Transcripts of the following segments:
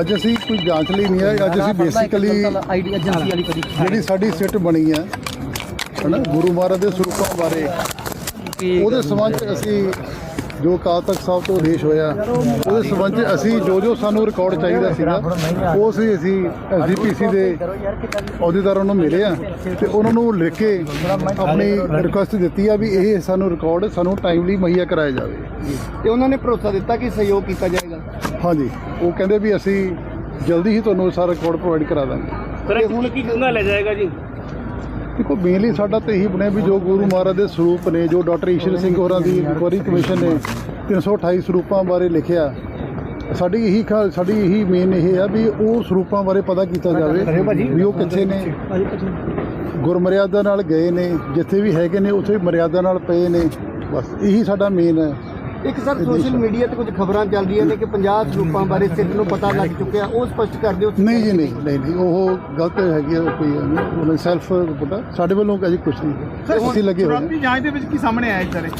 ਅੱਜ ਅਸੀਂ ਕੋਈ ਜਾਂਚ ਲਈ ਨਹੀਂ ਆਏ, ਅੱਜ ਅਸੀਂ ਬੇਸਿਕਲੀ ਆਈਡੀ ਏਜੰਸੀ ਵਾਲੀ ਕਰੀ ਜਿਹੜੀ ਸਾਡੀ ਸਿੱਟ ਬਣੀ ਹੈ, ਹਨਾ, ਗੁਰੂ ਮਹਾਰਾਜ ਦੇ ਸਰੂਪਾਂ ਬਾਰੇ, ਉਹਦੇ ਸੰਬੰਧ 'ਚ ਅਸੀਂ ਜੋ ਅਕਾਲ ਤਖਤ ਸਾਹਿਬ ਤੋਂ ਆਦੇਸ਼ ਹੋਇਆ, ਉਹਦੇ ਸੰਬੰਧ 'ਚ ਅਸੀਂ ਜੋ ਜੋ ਸਾਨੂੰ ਰਿਕਾਰਡ ਚਾਹੀਦਾ ਸੀਗਾ, ਉਹ ਸੀ ਅਸੀਂ ਐਸਜੀਪੀਸੀ ਦੇ ਅਹੁਦੇਦਾਰਾਂ ਨੂੰ ਮਿਲੇ ਆ ਤੇ ਉਹਨਾਂ ਨੂੰ ਲਿਖ ਕੇ ਆਪਣੀ ਰਿਕੁਐਸਟ ਦਿੱਤੀ ਆ ਵੀ ਇਹ ਸਾਨੂੰ ਰਿਕਾਰਡ ਸਾਨੂੰ ਟਾਈਮਲੀ ਮੁਹੱਈਆ ਕਰਾਇਆ ਜਾਵੇ। ਤੇ ਉਹਨਾਂ ਨੇ ਭਰੋਸਾ ਦਿੱਤਾ ਕਿ ਸਹਿਯੋਗ ਕੀਤਾ ਜਾਏਗਾ? ਹਾਂਜੀ। ਉਹ ਕਹਿੰਦੇ ਵੀ ਅਸੀਂ ਜਲਦੀ ਹੀ ਤੁਹਾਨੂੰ ਸਾਰਾ ਰਿਕਾਰਡ ਪ੍ਰੋਵਾਈਡ ਕਰਾ ਦਾਂਗੇ। ਸਰ ਹੁਣ ਕੀ ਕਿੰਨਾ ਲੈ ਜਾਏਗਾ ਜੀ? ਦੇਖੋ ਮੇਨਲੀ ਸਾਡਾ ਤਾਂ ਇਹੀ ਬਣਿਆ ਵੀ ਜੋ ਗੁਰੂ ਮਹਾਰਾਜ ਦੇ ਸਰੂਪ ਨੇ ਜੋ ਡਾਕਟਰ ਈਸ਼ਰ ਸਿੰਘ ਹੋਰਾਂ ਦੀ ਇਨਕੁਆਰੀ ਕਮਿਸ਼ਨ ਨੇ 328 ਸਰੂਪਾਂ ਬਾਰੇ ਲਿਖਿਆ। ਸਾਡੀ ਇਹੀ ਖਾ- ਸਾਡੀ ਇਹੀ ਮੇਨ ਇਹ ਆ ਵੀ ਉਹ ਸਰੂਪਾਂ ਬਾਰੇ ਪਤਾ ਕੀਤਾ ਜਾਵੇ ਵੀ ਉਹ ਕਿੱਥੇ ਨੇ। ਗੁਰਮਰਿਆਦਾ ਨਾਲ ਗਏ ਨੇ ਜਿੱਥੇ ਵੀ ਹੈਗੇ ਨੇ ਉੱਥੇ ਮਰਿਆਦਾ ਨਾਲ ਪਏ ਨੇ। ਬਸ ਇਹੀ ਸਾਡਾ ਮੇਨ ਹੈ। ਇੱਕ ਸਰ ਸੋਸ਼ਲ ਮੀਡੀਆ ਤੇ ਕੁਝ ਖਬਰਾਂ ਚੱਲ ਰਹੀਆਂ ਨੇ ਕਿ 50 ਸਰੂਪਾਂ ਬਾਰੇ ਸਿੱਧ ਨੂੰ ਪਤਾ ਲੱਗ ਚੁੱਕਿਆ ਉਹ ਸਪਸ਼ਟ ਕਰ ਦਿਓ। ਨਹੀਂ ਜੀ ਨਹੀਂ ਨਹੀਂ ਨਹੀਂ ਉਹ ਗਲਤ ਹੈਗੀ ਆ, ਕੋਈ ਉਹਨਾਂ ਸੈਲਫ ਪਤਾ ਸਾਡੇ ਵੱਲੋਂ ਅਜੇ ਕੁਝ ਨਹੀਂ ਅਸੀਂ ਲੱਗੇ ਹੋਏ ਹਾਂ। ਜਾਂਚ ਦੇ ਵਿੱਚ ਕੀ ਸਾਹਮਣੇ ਆਇਆ ਇਸ ਤਰ੍ਹਾਂ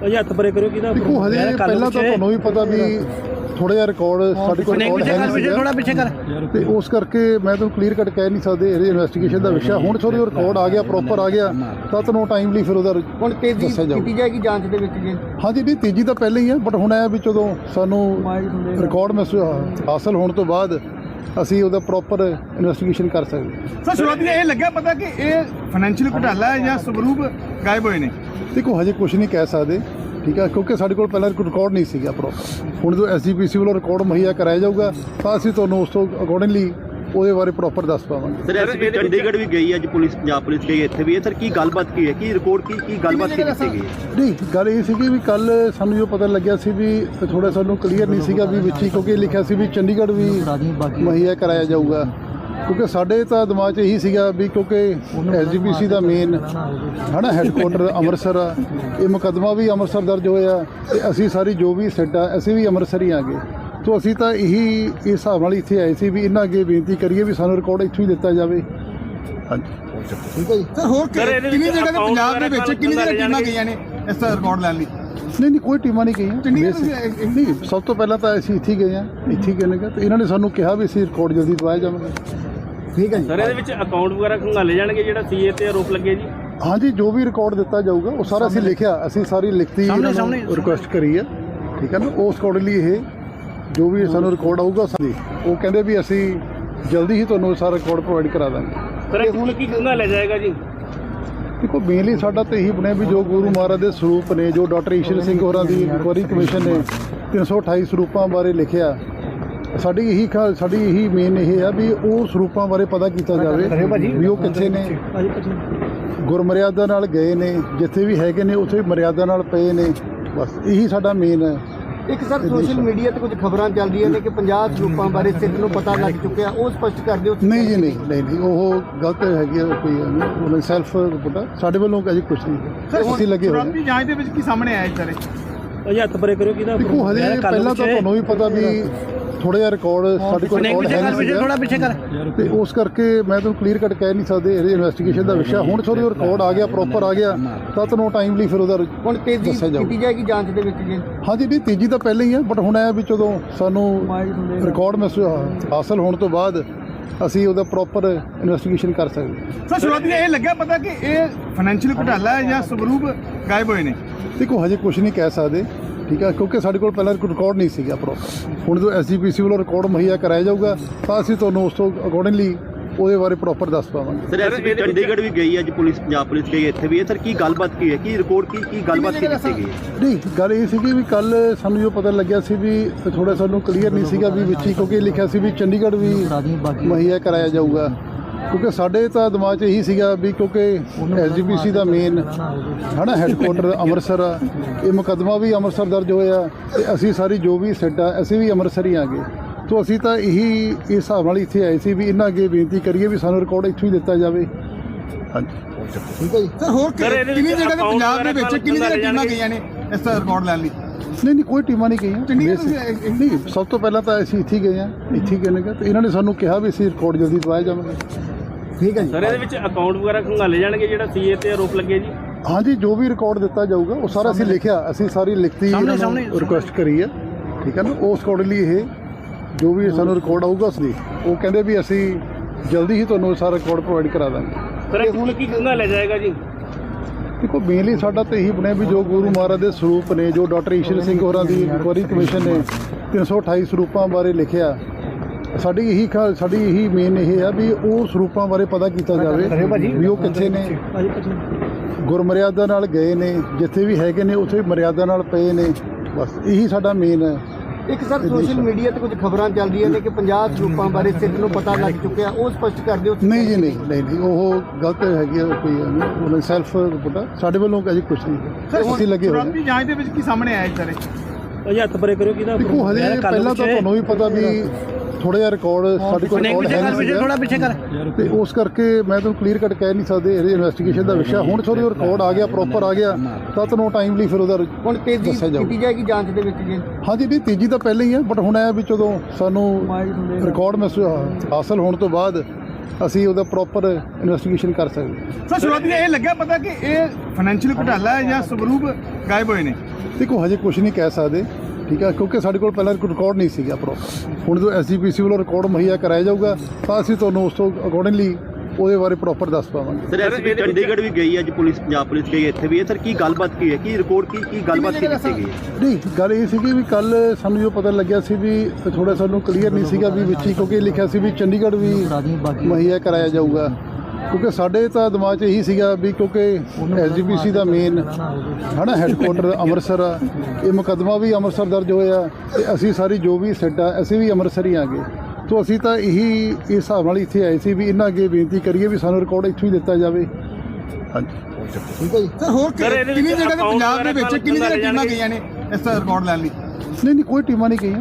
ਭਾਜੀ ਹੱਥ ਪਰੇ ਕਰੋ ਕਿਹਦਾ ਦੇਖੋ ਪਹਿਲਾਂ ਤਾਂ ਤੁਹਾਨੂੰ ਵੀ ਪਤਾ ਵੀ ਥੋੜਾ ਜਿਹਾ ਰਿਕਾਰਡ ਸਾਡੇ ਕੋਲ ਰਿਕਾਰਡ ਹੈ ਨਹੀਂ ਸੀਗਾ। ਪਿੱਛੇ ਕਰ। ਤੇ ਉਸ ਕਰਕੇ ਮੈਂ ਤੁਹਾਨੂੰ ਕਲੀਅਰ ਕੱਟ ਕਹਿ ਨਹੀਂ ਸਕਦੇ ਇਹ ਇਨਵੈਸਟੀਗੇਸ਼ਨ ਦਾ ਵਿਸ਼ਾ। ਹੁਣ ਥੋੜੀ ਰਿਕਾਰਡ ਆ ਗਿਆ ਪ੍ਰੋਪਰ ਆ ਗਿਆ ਤਾਂ ਤੁਹਾਨੂੰ ਟਾਈਮਲੀ ਫਿਰ ਉਹਦਾ ਹੁਣ ਤੇਜ਼ੀ ਦੱਸਿਆ ਜਾਊ। ਕੀਤੀ ਜਾਏਗੀ ਜਾਂਚ ਦੇ ਵਿੱਚ ਜੀ। ਹਾਂਜੀ ਨਹੀਂ ਤੀਜੀ ਤਾਂ ਪਹਿਲਾਂ ਹੀ ਹੈ ਬਟ ਹੁਣ ਇਹ ਵੀ ਜਦੋਂ ਸਾਨੂੰ ਰਿਕਾਰਡ ਮੈਸ ਹਾਸਲ ਹੋਣ ਤੋਂ ਬਾਅਦ ਅਸੀਂ ਉਹਦਾ ਪ੍ਰੋਪਰ ਇਨਵੈਸਟੀਗੇਸ਼ਨ ਕਰ ਸਕਦੇ ਹਾਂ। ਸਰ ਸ਼ੁਰੂਆਤੀ ਇਹ ਲੱਗਿਆ ਪਤਾ ਕਿ ਇਹ ਫਾਈਨੈਂਸ਼ੀਅਲ ਘੁਟਾਲਾ ਹੈ ਜਾਂ ਸਵਰੂਪ ਗਾਇਬ ਹੋਏ ਨੇ? ਦੇਖੋ ਹਜੇ ਕੁਝ ਨਹੀਂ ਕਹਿ ਸਕਦੇ। ਠੀਕ ਹੈ? ਕਿਉਂਕਿ ਸਾਡੇ ਕੋਲ ਪਹਿਲਾਂ ਰਿਕਾਰਡ ਨਹੀਂ ਸੀਗਾ ਪ੍ਰੋਪਰ ਹੁਣ ਜੋ ਐਸਜੀਪੀਸੀ ਵੱਲੋਂ ਰਿਕਾਰਡ ਮੁਹੱਈਆ ਕਰਾਇਆ ਜਾਊਗਾ ਤਾਂ ਅਸੀਂ ਤੁਹਾਨੂੰ ਉਸ ਤੋਂ ਅਕੋਰਡਿੰਗਲੀ ਉਹਦੇ ਬਾਰੇ ਪ੍ਰੋਪਰ ਦੱਸ ਪਾਵਾਂਗੇ। ਸਰ ਐਸਪੀ ਚੰਡੀਗੜ੍ਹ ਵੀ ਗਈ ਅੱਜ ਪੁਲਿਸ ਪੰਜਾਬ ਪੁਲਿਸ ਗਈ ਇੱਥੇ ਵੀ। ਹੈ ਸਰ ਕੀ ਗੱਲਬਾਤ ਕੀ ਹੈ? ਕੀ ਰਿਕਾਰਡ ਕੀ ਕੀ ਗੱਲਬਾਤ ਕੀ ਕੀਤੀ ਗਈ ਨਹੀਂ ਗੱਲ ਇਹ ਸੀਗੀ ਵੀ ਕੱਲ ਸਾਨੂੰ ਜੋ ਪਤਾ ਲੱਗਿਆ ਸੀ ਵੀ ਥੋੜਾ ਸਾਨੂੰ ਕਲੀਅਰ ਨਹੀਂ ਸੀਗਾ ਵੀ ਵਿੱਚ ਹੀ ਕਿਉਂਕਿ ਲਿਖਿਆ ਸੀ ਵੀ ਚੰਡੀਗੜ੍ਹ ਵੀ ਮੁਹੱਈਆ ਕਰਾਇਆ ਜਾਊਗਾ। ਕਿਉਂਕਿ ਸਾਡੇ ਤਾਂ ਦਿਮਾਗ 'ਚ ਇਹੀ ਸੀਗਾ ਵੀ ਕਿਉਂਕਿ ਐਸਜੀਪੀਸੀ ਦਾ ਮੇਨ ਹਨਾ ਹੈੱਡਕੁਆਟਰ ਅੰਮ੍ਰਿਤਸਰ ਆ ਇਹ ਮੁਕੱਦਮਾ ਵੀ ਅੰਮ੍ਰਿਤਸਰ ਦਰਜ ਹੋਇਆ ਤੇ ਅਸੀਂ ਸਾਰੀ ਜੋ ਵੀ ਸਿੱਟ ਆ ਅਸੀਂ ਵੀ ਅੰਮ੍ਰਿਤਸਰ ਹੀ ਆ ਗਏ ਤੋਂ ਅਸੀਂ ਤਾਂ ਇਹੀ ਇਸ ਹਿਸਾਬ ਨਾਲ ਇੱਥੇ ਆਏ ਸੀ ਵੀ ਇਹਨਾਂ ਅੱਗੇ ਬੇਨਤੀ ਕਰੀਏ ਵੀ ਸਾਨੂੰ ਰਿਕਾਰਡ ਇੱਥੋਂ ਹੀ ਦਿੱਤਾ ਜਾਵੇ। ਹਾਂਜੀ। ਸਰ ਹੋਰ Sir, ਇਹਦੇ ਕਿੰਨੀ ਜਗ੍ਹਾ ਤੇ ਪੰਜਾਬ ਦੇ ਵਿੱਚ ਕਿੰਨੀ ਜਗ੍ਹਾ ਟੀਮਾਂ? ਗਈਆਂ ਨੇ ਇਸ ਦਾ ਰਿਕਾਰਡ ਲੈਣ ਲਈ? ਨਹੀਂ ਨਹੀਂ ਕੋਈ ਟੀਮਾਂ ਨਹੀਂ ਗਈਆਂ। ਨਹੀਂ ਸਭ ਤੋਂ ਪਹਿਲਾਂ ਤਾਂ ਅਸੀਂ ਇੱਥੇ ਹੀ ਗਏ ਆ ਇੱਥੇ ਹੀ ਗਏ ਨੇ ਤੇ ਇਹਨਾਂ ਨੇ ਸਾਨੂੰ ਕਿਹਾ ਵੀ ਅਸੀਂ ਰਿਕਾਰਡ ਜਲਦੀ ਦਵਾਇਆ ਜਾਵਾਂਗੇ। ਠੀਕ ਹੈ ਜੀ। ਸਰ ਇਹਦੇ ਵਿੱਚ ਅਕਾਊਂਟ ਵਗੈਰਾ ਖੰਗਾਲੇ ਜਾਣਗੇ ਜਿਹੜਾ ਸੀਏ ਤੇ ਆਰੋਪ ਲੱਗੇ ਜੀ? ਹਾਂਜੀ ਜੋ ਵੀ ਰਿਕਾਰਡ ਦਿੱਤਾ ਜਾਊਗਾ ਉਹ ਸਾਰਾ ਅਸੀਂ ਲਿਖਿਆ ਅਸੀਂ ਸਾਰੀ ਲਿਖਤੀ ਰਿਕੁਐਸਟ ਕਰੀ ਹੈ। ਠੀਕ ਹੈ ਨਾ ਉਸ ਅਕੋਰਡਿੰਗਲੀ ਇਹ ਜੋ ਵੀ ਸਾਨੂੰ ਰਿਕਾਰਡ ਆਊਗਾ ਸਾਡੀ ਉਹ ਕਹਿੰਦੇ ਵੀ ਅਸੀਂ ਜਲਦੀ ਹੀ ਤੁਹਾਨੂੰ ਸਾਰਾ ਰਿਕਾਰਡ ਪ੍ਰੋਵਾਈਡ ਕਰਾ ਦਾਂਗੇ। ਸਰ ਹੁਣ ਕੀ ਕਿੰਨਾ ਲੈ ਜਾਏਗਾ ਜੀ? ਦੇਖੋ ਮੇਨਲੀ ਸਾਡਾ ਤਾਂ ਇਹੀ ਬਣਿਆ ਵੀ ਜੋ ਗੁਰੂ ਮਹਾਰਾਜ ਦੇ ਸਰੂਪ ਨੇ ਜੋ ਡਾਕਟਰ ਈਸ਼ਰ ਸਿੰਘ ਹੋਰਾਂ ਦੀ ਇਨਕੁਆਰੀ ਕਮਿਸ਼ਨ ਨੇ 328 ਸਰੂਪਾਂ ਬਾਰੇ ਲਿਖਿਆ ਸਾਡੀ ਇਹੀ ਖਾ- ਸਾਡੀ ਇਹੀ ਮੇਨ ਇਹ ਆ ਵੀ ਉਹ ਸਰੂਪਾਂ ਬਾਰੇ ਪਤਾ ਕੀਤਾ ਜਾਵੇ ਵੀ ਉਹ ਕਿੱਥੇ ਨੇ। ਗੁਰਮਰਿਆਦਾ ਨਾਲ ਗਏ ਨੇ ਜਿੱਥੇ ਵੀ ਹੈਗੇ ਨੇ ਉੱਥੇ ਮਰਿਆਦਾ ਨਾਲ ਪਏ ਨੇ। ਬਸ ਇਹੀ ਸਾਡਾ ਮੇਨ ਹੈ। ਇੱਕ ਸਰ ਸੋਸ਼ਲ ਮੀਡੀਆ ਤੇ ਕੁਝ ਖਬਰਾਂ ਚੱਲ ਰਹੀਆਂ ਨੇ ਕਿ 50 ਸਰੂਪਾਂ ਬਾਰੇ ਸਿੱਧ ਨੂੰ ਪਤਾ ਲੱਗ ਚੁੱਕਿਆ ਉਹ ਸਪਸ਼ਟ ਕਰ ਦਿਓ। ਨਹੀਂ ਜੀ ਨਹੀਂ ਨਹੀਂ ਨਹੀਂ ਉਹ ਗਲਤ ਹੈਗੀ ਆ, ਕੋਈ ਉਹਨਾਂ ਸੈਲਫ ਪਤਾ। ਸਾਡੇ ਵੱਲੋਂ ਅਜੇ ਕੁਝ ਨਹੀਂ। ਅਸੀਂ ਲੱਗੇ ਹੋਏ ਹਾਂ। ਸ਼ੁਰੂਆਤੀ ਜਾਂਚ ਦੇ ਵਿੱਚ ਕੀ ਸਾਹਮਣੇ ਆਇਆ ਇਸ ਤਰ੍ਹਾਂ ਭਾਜੀ ਹੱਥ ਪਰੇ ਕਰੋ ਕਿਹਦਾ ਦੇਖੋ ਪਹਿਲਾਂ ਤਾਂ ਤੁਹਾਨੂੰ ਵੀ ਪਤਾ ਵੀ ਥੋੜਾ ਜਿਹਾ ਰਿਕਾਰਡ ਸਾਡੇ ਕੋਲ ਰਿਕਾਰਡ ਹੈ ਨਹੀਂ ਸੀਗਾ। ਪਿੱਛੇ ਕਰ। ਤੇ ਉਸ ਕਰਕੇ ਮੈਂ ਤੁਹਾਨੂੰ ਕਲੀਅਰ ਕੱਟ ਕਹਿ ਨਹੀਂ ਸਕਦੇ ਇਹ ਇਨਵੈਸਟੀਗੇਸ਼ਨ ਦਾ ਵਿਸ਼ਾ। ਹੁਣ ਥੋੜੀ ਰਿਕਾਰਡ ਆ ਗਿਆ ਪ੍ਰੋਪਰ ਆ ਗਿਆ ਤਾਂ ਤੁਹਾਨੂੰ ਟਾਈਮਲੀ ਫਿਰ ਉਹਦਾ ਹੁਣ ਤੇਜ਼ੀ। ਕੀਤੀ ਜਾਏਗੀ ਜਾਂਚ ਦੇ ਵਿੱਚ ਜੀ? ਹਾਂਜੀ ਨਹੀਂ ਤੀਜੀ ਤਾਂ ਪਹਿਲਾਂ ਹੀ ਹੈ ਬਟ ਹੁਣ ਇਹ ਵੀ ਜਦੋਂ ਸਾਨੂੰ ਰਿਕਾਰਡ ਮੈਸ ਹਾਸਲ ਹੋਣ ਤੋਂ ਬਾਅਦ ਅਸੀਂ ਉਹਦਾ ਪ੍ਰੋਪਰ ਇਨਵੈਸਟੀਗੇਸ਼ਨ ਕਰ ਸਕਦੇ ਸਰ ਸ਼ੁਰੂਆਤੀ ਇਹ ਲੱਗਿਆ ਪਤਾ ਕਿ ਇਹ ਫਾਈਨੈਂਸ਼ੀਅਲ ਘੁਟਾਲਾ ਹੈ ਜਾਂ ਸਵਰੂਪ ਗਾਇਬ ਹੋਏ ਨੇ? ਦੇਖੋ ਹਜੇ ਕੁਝ ਨਹੀਂ ਕਹਿ ਸਕਦੇ। ਠੀਕ ਹੈ ਕਿਉਂਕਿ ਸਾਡੇ ਕੋਲ ਪਹਿਲਾਂ ਰਿਕਾਰਡ ਨਹੀਂ ਸੀਗਾ ਪ੍ਰੋਪਰ ਹੁਣ ਜੋ ਐਸਜੀਪੀਸੀ ਵੱਲੋਂ ਰਿਕਾਰਡ ਮੁਹੱਈਆ ਕਰਾਇਆ ਜਾਊਗਾ ਤਾਂ ਅਸੀਂ ਤੁਹਾਨੂੰ ਉਸ ਤੋਂ ਅਕੋਰਡਿੰਗਲੀ ਉਹਦੇ ਬਾਰੇ ਪ੍ਰੋਪਰ ਦੱਸ ਪਾਵਾਂਗੇ। ਸਰ ਐਸਪੀ ਚੰਡੀਗੜ੍ਹ ਵੀ ਗਈ ਅੱਜ ਪੁਲਿਸ ਪੰਜਾਬ ਪੁਲਿਸ ਗਈ ਇੱਥੇ ਵੀ। ਹੈ ਸਰ ਕੀ ਗੱਲਬਾਤ ਕੀ ਹੈ? ਕੀ ਰਿਕਾਰਡ ਕੀ ਕੀ ਗੱਲਬਾਤ ਕੀ ਕੀਤੀ ਗਈ ਹੈ? ਨਹੀਂ ਗੱਲ ਇਹ ਸੀਗੀ ਵੀ ਕੱਲ ਸਾਨੂੰ ਜੋ ਪਤਾ ਲੱਗਿਆ ਸੀ ਵੀ ਥੋੜਾ ਸਾਨੂੰ ਕਲੀਅਰ ਨਹੀਂ ਸੀਗਾ ਵੀ ਵਿੱਚ ਹੀ ਕਿਉਂਕਿ ਲਿਖਿਆ ਸੀ ਵੀ ਚੰਡੀਗੜ੍ਹ ਵੀ ਮੁਹੱਈਆ ਕਰਾਇਆ ਜਾਊਗਾ। ਕਿਉਂਕਿ ਸਾਡੇ ਤਾਂ ਦਿਮਾਗ 'ਚ ਇਹੀ ਸੀਗਾ ਵੀ ਕਿਉਂਕਿ ਐਸਜੀਪੀਸੀ ਦਾ ਮੇਨ ਹਨਾ ਹੈੱਡਕੁਆਟਰ ਅੰਮ੍ਰਿਤਸਰ ਆ ਇਹ ਮੁਕੱਦਮਾ ਵੀ ਅੰਮ੍ਰਿਤਸਰ ਦਰਜ ਹੋਇਆ ਤੇ ਅਸੀਂ ਸਾਰੀ ਜੋ ਵੀ ਸਿੱਟ ਆ ਅਸੀਂ ਵੀ ਅੰਮ੍ਰਿਤਸਰ ਹੀ ਆ ਗਏ ਤੋਂ ਅਸੀਂ ਤਾਂ ਇਹੀ ਇਸ ਹਿਸਾਬ ਨਾਲ ਇੱਥੇ ਆਏ ਸੀ ਵੀ ਇਹਨਾਂ ਅੱਗੇ ਬੇਨਤੀ ਕਰੀਏ ਵੀ ਸਾਨੂੰ ਰਿਕਾਰਡ ਇੱਥੋਂ ਹੀ ਦਿੱਤਾ ਜਾਵੇ। ਹਾਂਜੀ। ਠੀਕ ਹੈ ਜੀ। ਸਰ ਹੋਰ ਕਿੰਨੀ ਜਗ੍ਹਾ ਤੇ ਪੰਜਾਬ ਦੇ ਵਿੱਚ ਕਿੰਨੀ ਜਗ੍ਹਾ ਟੀਮਾਂ? ਗਈਆਂ ਨੇ ਇਸ ਦਾ ਰਿਕਾਰਡ ਲੈਣ ਲਈ? ਨਹੀਂ ਨਹੀਂ ਕੋਈ ਟੀਮਾਂ ਨਹੀਂ ਗਈਆਂ। ਨਹੀਂ ਸਭ ਤੋਂ ਪਹਿਲਾਂ ਤਾਂ ਅਸੀਂ ਇੱਥੇ ਹੀ ਗਏ ਆ ਇੱਥੇ ਹੀ ਗਏ ਨੇ ਤੇ ਇਹਨਾਂ ਨੇ ਸਾਨੂੰ ਕਿਹਾ ਵੀ ਅਸੀਂ ਰਿਕਾਰਡ ਜਲਦੀ ਦਵਾਇਆ ਜਾਵਾਂਗੇ। ਠੀਕ ਹੈ ਜੀ। ਸਰ ਇਹਦੇ ਵਿੱਚ ਅਕਾਊਂਟ ਵਗੈਰਾ ਖੰਗਾਲੇ ਜਾਣਗੇ ਜਿਹੜਾ ਸੀਏ ਤੇ ਆਰੋਪ ਲੱਗੇ ਜੀ? ਹਾਂਜੀ ਜੋ ਵੀ ਰਿਕਾਰਡ ਦਿੱਤਾ ਜਾਊਗਾ ਉਹ ਸਾਰਾ ਅਸੀਂ ਲਿਖਿਆ ਅਸੀਂ ਸਾਰੀ ਲਿਖਤੀ ਰਿਕੁਐਸਟ ਕਰੀ ਹੈ। ਠੀਕ ਹੈ ਨਾ ਉਸ ਅਕੋਰਡਿੰਗਲੀ ਇਹ ਜੋ ਵੀ ਸਾਨੂੰ ਰਿਕਾਰਡ ਆਊਗਾ ਅਸੀਂ ਉਹ ਕਹਿੰਦੇ ਵੀ ਅਸੀਂ ਜਲਦੀ ਹੀ ਤੁਹਾਨੂੰ ਸਾਰਾ ਰਿਕਾਰਡ ਪ੍ਰੋਵਾਈਡ ਕਰਾ ਦਾਂਗੇ। ਸਰ ਹੁਣ ਕੀ ਖੰਗਾਲਿਆ ਜਾਏਗਾ ਜੀ? ਦੇਖੋ ਮੇਨਲੀ ਸਾਡਾ ਤਾਂ ਇਹੀ ਬਣਿਆ ਵੀ ਜੋ ਗੁਰੂ ਮਹਾਰਾਜ ਦੇ ਸਰੂਪ ਨੇ ਜੋ ਡਾਕਟਰ ਈਸ਼ਰ ਸਿੰਘ ਹੋਰਾਂ ਦੀ ਇਨਕੁਆਰੀ ਕਮਿਸ਼ਨ ਨੇ 328 ਸਰੂਪਾਂ ਬਾਰੇ ਲਿਖਿਆ। ਸਾਡੀ ਇਹੀ ਸਾਡੀ ਇਹੀ ਮੇਨ ਇਹ ਆ ਵੀ ਉਹ ਸਰੂਪਾਂ ਬਾਰੇ ਪਤਾ ਕੀਤਾ ਜਾਵੇ ਵੀ ਉਹ ਕਿੱਥੇ ਨੇ। ਗੁਰਮਰਿਆਦਾ ਨਾਲ ਗਏ ਨੇ ਜਿੱਥੇ ਵੀ ਹੈਗੇ ਨੇ ਉੱਥੇ ਮਰਿਆਦਾ ਨਾਲ ਪਏ ਨੇ। ਬਸ ਇਹੀ ਸਾਡਾ ਮੇਨ ਹੈ। ਇੱਕ ਸਰ ਸੋਸ਼ਲ ਮੀਡੀਆ ਤੇ ਕੁਝ ਖਬਰਾਂ ਚੱਲ ਰਹੀਆਂ ਨੇ ਕਿ 50 ਸਰੂਪਾਂ ਬਾਰੇ ਸਿੱਖ ਨੂੰ ਪਤਾ ਲੱਗ ਚੁੱਕਿਆ। ਉਹ ਸਪਸ਼ਟ ਕਰ ਦਿਓ। ਨਹੀਂ ਜੀ ਨਹੀਂ ਨਹੀਂ ਨਹੀਂ ਉਹ ਗਲਤ ਹੈਗੀ ਕੋਈ ਉਹ ਸੈਲਫ ਪਤਾ ਸਾਡੇ ਵੱਲੋਂ ਅਜੇ ਕੁਝ ਨਹੀਂ। ਅਸੀਂ ਲੱਗੇ ਹੋਏ ਹਾਂ। ਸ਼ੁਰੂਆਤੀ ਜਾਂਚ ਦੇ ਵਿੱਚ ਕੀ ਸਾਹਮਣੇ ਆਇਆ ਇਸ ਤਰ੍ਹਾਂ ਭਾਜੀ ਹੱਥ ਪਰੇ ਕਰੋ ਕਿਹਦਾ ਦੇਖੋ ਪਹਿਲਾਂ ਤਾਂ ਤੁਹਾਨੂੰ ਵੀ ਪਤਾ ਵੀ ਥੋੜਾ ਜਿਹਾ ਰਿਕਾਰਡ ਸਾਡੇ ਕੋਲ ਰਿਕਾਰਡ ਹੈ ਨਹੀਂ। ਥੋੜਾ ਪਿੱਛੇ ਕਰ ਤੇ ਉਸ ਕਰਕੇ ਮੈਂ ਤੁਹਾਨੂੰ ਕਲੀਅਰ ਕੱਟ ਕਹਿ ਨਹੀਂ ਸਕਦੇ ਇਹ ਇਨਵੈਸਟੀਗੇਸ਼ਨ ਦਾ ਵਿਸ਼ਾ ਹੁਣ ਥੋੜੀ ਰਿਕਾਰਡ ਆ ਗਿਆ ਪ੍ਰੋਪਰ ਆ ਗਿਆ ਤਾਂ ਤੁਹਾਨੂੰ ਟਾਈਮਲੀ ਫਿਰ ਉਹਦਾ ਹੁਣ ਤੇਜ਼ੀ। ਕੀਤੀ ਜਾਏਗੀ ਜਾਂਚ ਦੇ ਵਿੱਚ ਜੀ ਹਾਂਜੀ ਨਹੀਂ ਤੀਜੀ ਤਾਂ ਪਹਿਲਾਂ ਹੀ ਹੈ ਬਟ ਹੁਣ ਇਹ ਵੀ ਜਦੋਂ ਸਾਨੂੰ ਰਿਕਾਰਡ ਮੈਸ ਹਾਸਲ ਹੋਣ ਤੋਂ ਬਾਅਦ ਅਸੀਂ ਉਹਦਾ ਪ੍ਰੋਪਰ ਇਨਵੈਸਟੀਗੇਸ਼ਨ ਕਰ ਸਕਦੇ। ਸਰ ਸ਼ੁਰੂਆਤੀ ਇਹ ਲੱਗਿਆ ਪਤਾ ਕਿ ਇਹ ਫਾਈਨੈਂਸ਼ੀਅਲ ਘੁਟਾਲਾ ਹੈ ਜਾਂ ਸਵਰੂਪ ਗਾਇਬ ਹੋਏ ਨੇ ਦੇਖੋ ਹਜੇ ਕੁਝ ਨਹੀਂ ਕਹਿ ਸਕਦੇ ਠੀਕ ਹੈ ਕਿਉਂਕਿ ਸਾਡੇ ਕੋਲ ਪਹਿਲਾਂ ਰਿਕਾਰਡ ਨਹੀਂ ਸੀਗਾ ਪ੍ਰੋਪਰ ਹੁਣ ਜਦੋਂ ਐਸਜੀਪੀਸੀ ਵੱਲੋਂ ਰਿਕਾਰਡ ਮੁਹੱਈਆ ਕਰਾਇਆ ਜਾਊਗਾ ਤਾਂ ਅਸੀਂ ਤੁਹਾਨੂੰ ਉਸ ਤੋਂ ਅਕੋਰਡਿੰਗਲੀ ਉਹਦੇ ਬਾਰੇ ਪ੍ਰੋਪਰ ਦੱਸ ਪਾਵਾਂਗੇ। ਸਰ ਐਸਪੀ ਚੰਡੀਗੜ੍ਹ ਵੀ ਗਈ ਅੱਜ ਪੁਲਿਸ ਪੰਜਾਬ ਪੁਲਿਸ ਗਈ ਇੱਥੇ ਵੀ। ਹੈ ਸਰ ਕੀ ਗੱਲਬਾਤ ਕੀ ਹੈ? ਕੀ ਰਿਕਾਰਡ ਕੀ ਕੀ ਗੱਲਬਾਤ ਕੀ ਕੀਤੀ ਗਈ ਹੈ? ਨਹੀਂ ਗੱਲ ਇਹ ਸੀਗੀ ਵੀ ਕੱਲ ਸਾਨੂੰ ਜੋ ਪਤਾ ਲੱਗਿਆ ਸੀ ਵੀ ਥੋੜਾ ਸਾਨੂੰ ਕਲੀਅਰ ਨਹੀਂ ਸੀਗਾ ਵੀ ਵਿੱਚ ਹੀ ਕਿਉਂਕਿ ਲਿਖਿਆ ਸੀ ਵੀ ਚੰਡੀਗੜ੍ਹ ਵੀ ਮੁਹੱਈਆ ਕਰਾਇਆ ਜਾਊਗਾ। ਕਿਉਂਕਿ ਸਾਡੇ ਤਾਂ ਦਿਮਾਗ 'ਚ ਇਹੀ ਸੀਗਾ ਵੀ ਕਿਉਂਕਿ ਐਸਜੀਪੀਸੀ ਦਾ ਮੇਨ ਹਨਾ ਹੈੱਡਕੁਆਟਰ ਅੰਮ੍ਰਿਤਸਰ ਆ ਇਹ ਮੁਕੱਦਮਾ ਵੀ ਅੰਮ੍ਰਿਤਸਰ ਦਰਜ ਹੋਇਆ ਤੇ ਅਸੀਂ ਸਾਰੀ ਜੋ ਵੀ ਸੈੱਟ ਆ ਅਸੀਂ ਵੀ ਅੰਮ੍ਰਿਤਸਰ ਹੀ ਆਗੇ। ਤੋਂ ਅਸੀਂ ਤਾਂ ਇਹੀ ਇਸ ਹਿਸਾਬ ਨਾਲ ਇੱਥੇ ਆਏ ਸੀ ਵੀ ਇਹਨਾਂ ਅੱਗੇ ਬੇਨਤੀ ਕਰੀਏ ਵੀ ਸਾਨੂੰ ਰਿਕਾਰਡ ਇੱਥੋਂ ਹੀ ਦਿੱਤਾ ਜਾਵੇ। ਹਾਂਜੀ। ਠੀਕ ਹੈ ਜੀ। ਸਰ ਹੋਰ Sir, ਇਹਦੇ ਕਿੰਨੀ ਵਿੱਚ ਜਗ੍ਹਾ ਤੇ account ਪੰਜਾਬ ਦੇ ਵਿੱਚ ਵਗੈਰਾ ਕਿੰਨੀ ਜਗ੍ਹਾ ਖੰਗਾਲੇ ਟੀਮਾਂ ਜਾਣਗੇ। ਗਈਆਂ ਨੇ ਇਸ ਦਾ ਰਿਕਾਰਡ ਲੈਣ ਲਈ? ਨਹੀਂ ਨਹੀਂ ਕੋਈ ਟੀਮਾਂ ਨਹੀਂ ਗਈਆਂ।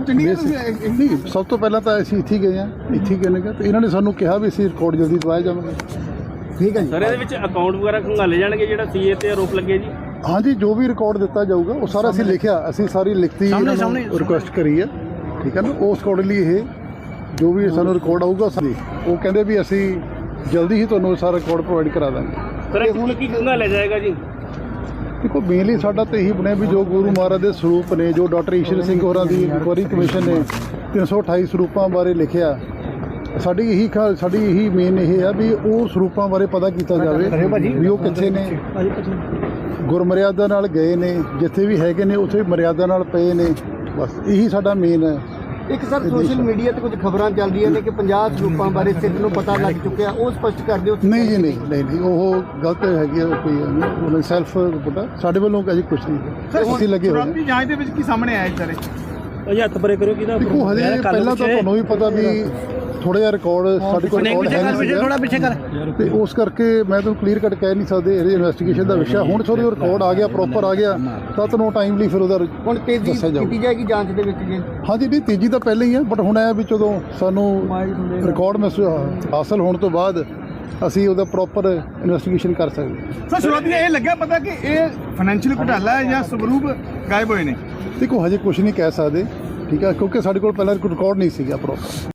ਨਹੀਂ ਸਭ ਤੋਂ ਪਹਿਲਾਂ ਤਾਂ ਅਸੀਂ ਇੱਥੇ ਹੀ ਗਏ ਹਾਂ ਇੱਥੇ ਹੀ ਗਏ ਨੇ ਤੇ ਇਹਨਾਂ ਨੇ ਸਾਨੂੰ ਕਿਹਾ ਵੀ ਅਸੀਂ ਰਿਕਾਰਡ ਜਲਦੀ ਦਵਾਇਆ ਜਾਵਾਂਗੇ। ਠੀਕ ਹੈ ਜੀ। ਸਰ ਇਹਦੇ ਵਿੱਚ ਅਕਾਊਂਟ ਵਗੈਰਾ ਖੰਗਾਲੇ ਜਾਣਗੇ ਜਿਹੜਾ ਸੀਏ ਤੇ ਆਰੋਪ ਲੱਗੇ ਜੀ? ਹਾਂਜੀ ਜੋ ਵੀ ਰਿਕਾਰਡ ਦਿੱਤਾ ਜਾਊਗਾ ਉਹ ਸਾਰਾ ਅਸੀਂ ਲਿਖਿਆ ਅਸੀਂ ਸਾਰੀ ਲਿਖਤੀ ਰਿਕੁਐਸਟ ਕਰੀ ਹੈ। ਠੀਕ ਹੈ ਨਾ ਉਸ ਅਕੋਰਡਿੰਗਲੀ ਇਹ ਜੋ ਵੀ ਸਾਨੂੰ ਰਿਕਾਰਡ ਆਊਗਾ ਅਸੀਂ ਉਹ ਕਹਿੰਦੇ ਵੀ ਅਸੀਂ ਜਲਦੀ ਹੀ ਤੁਹਾਨੂੰ ਸਾਰਾ ਰਿਕਾਰਡ ਪ੍ਰੋਵਾਈਡ ਕਰਾ ਦਾਂਗੇ। ਸਰ ਹੁਣ ਕੀ ਖੰਗਾਲਿਆ ਜਾਏਗਾ ਜੀ? ਦੇਖੋ ਮੇਨਲੀ ਸਾਡਾ ਤਾਂ ਇਹੀ ਬਣਿਆ ਵੀ ਜੋ ਗੁਰੂ ਮਹਾਰਾਜ ਦੇ ਸਰੂਪ ਨੇ ਜੋ ਡਾਕਟਰ ਈਸ਼ਰ ਸਿੰਘ ਹੋਰਾਂ ਦੀ ਇਨਕੁਆਰੀ ਕਮਿਸ਼ਨ ਨੇ 328 ਸਰੂਪਾਂ ਬਾਰੇ ਲਿਖਿਆ ਸਾਡੀ ਇਹੀ ਖਾ- ਸਾਡੀ ਇਹੀ ਮੇਨ ਇਹ ਆ ਵੀ ਉਹ ਸਰੂਪਾਂ ਬਾਰੇ ਪਤਾ ਕੀਤਾ ਜਾਵੇ ਵੀ ਉਹ ਕਿੱਥੇ ਨੇ। ਗੁਰਮਰਿਆਦਾ ਨਾਲ ਗਏ ਨੇ ਜਿੱਥੇ ਵੀ ਹੈਗੇ ਨੇ ਉੱਥੇ ਮਰਿਆਦਾ ਨਾਲ ਪਏ ਨੇ। ਬਸ ਇਹੀ ਸਾਡਾ ਮੇਨ ਹੈ। ਇੱਕ ਸਰ ਸੋਸ਼ਲ ਮੀਡੀਆ ਤੇ ਕੁਝ ਖਬਰਾਂ ਚੱਲ ਰਹੀਆਂ ਨੇ ਕਿ 50 ਸਰੂਪਾਂ ਬਾਰੇ ਸਿੱਖ ਨੂੰ ਪਤਾ ਲੱਗ ਚੁੱਕਿਆ ਉਹ ਸਪਸ਼ਟ ਕਰ ਦਿਓ ਨਹੀਂ ਜੀ ਨਹੀਂ ਨਹੀਂ ਨਹੀਂ ਉਹ ਗਲਤ ਹੈਗੀ ਆ ਕੋਈ ਉਹ ਸੈਲਫ ਪਤਾ ਸਾਡੇ ਵੱਲੋਂ ਅਜੇ ਕੁਝ ਨਹੀਂ। ਅਸੀਂ ਲੱਗੇ ਹੋਏ ਹਾਂ। ਜਾਂਚ ਦੇ ਵਿੱਚ ਕੀ ਸਾਹਮਣੇ ਆਇਆ ਇਸ ਤਰ੍ਹਾਂ ਭਾਜੀ ਹੱਥ ਪਰੇ ਕਰੋ ਕਿਹਦਾ ਦੇਖੋ ਪਹਿਲਾਂ ਤਾਂ ਤੁਹਾਨੂੰ ਵੀ ਪਤਾ ਵੀ ਥੋੜਾ ਜਿਹਾ ਰਿਕਾਰਡ ਸਾਡੇ ਕੋਲ ਰਿਕਾਰਡ ਹੈ ਨਹੀਂ ਸੀਗਾ। ਪਿੱਛੇ ਕਰ ਤੇ ਉਸ ਕਰਕੇ ਮੈਂ ਤੁਹਾਨੂੰ ਕਲੀਅਰ ਕੱਟ ਕਹਿ ਨਹੀਂ ਸਕਦੇ ਇਹ ਇਨਵੈਸਟੀਗੇਸ਼ਨ ਦਾ ਵਿਸ਼ਾ ਹੁਣ ਥੋੜੀ ਰਿਕਾਰਡ ਆ ਗਿਆ ਪ੍ਰੋਪਰ ਆ ਗਿਆ ਤਾਂ ਤੁਹਾਨੂੰ ਟਾਈਮਲੀ ਫਿਰ ਉਹਦਾ ਹੁਣ ਤੇਜ਼ੀ। ਕੀਤੀ ਜਾਏਗੀ ਜਾਂਚ ਦੇ ਵਿੱਚ ਜੀ ਹਾਂਜੀ ਨਹੀਂ ਤੀਜੀ ਤਾਂ ਪਹਿਲਾਂ ਹੀ ਹੈ ਬਟ ਹੁਣ ਇਹ ਵੀ ਜਦੋਂ ਸਾਨੂੰ ਰਿਕਾਰਡ ਮੈਸ ਹਾਸਲ ਹੋਣ ਤੋਂ ਬਾਅਦ ਅਸੀਂ ਉਹਦਾ ਪ੍ਰੋਪਰ ਇਨਵੈਸਟੀਗੇਸ਼ਨ ਕਰ ਸਕਦੇ ਹਾਂ। ਸਰ ਸ਼ੁਰੂਆਤੀ ਇਹ ਲੱਗਿਆ ਪਤਾ ਕਿ ਇਹ ਫਾਈਨੈਂਸ਼ੀਅਲ ਘੁਟਾਲਾ ਹੈ ਜਾਂ ਸਵਰੂਪ ਗਾਇਬ ਹੋਏ ਨੇ ਦੇਖੋ ਹਜੇ ਕੁਝ ਨਹੀਂ ਕਹਿ ਸਕਦੇ ਠੀਕ ਹੈ ਕਿਉਂਕਿ ਸਾਡੇ ਕੋਲ ਪਹਿਲਾਂ ਰਿਕਾਰਡ ਨਹੀਂ ਸੀਗਾ ਪ੍ਰੋਪਰ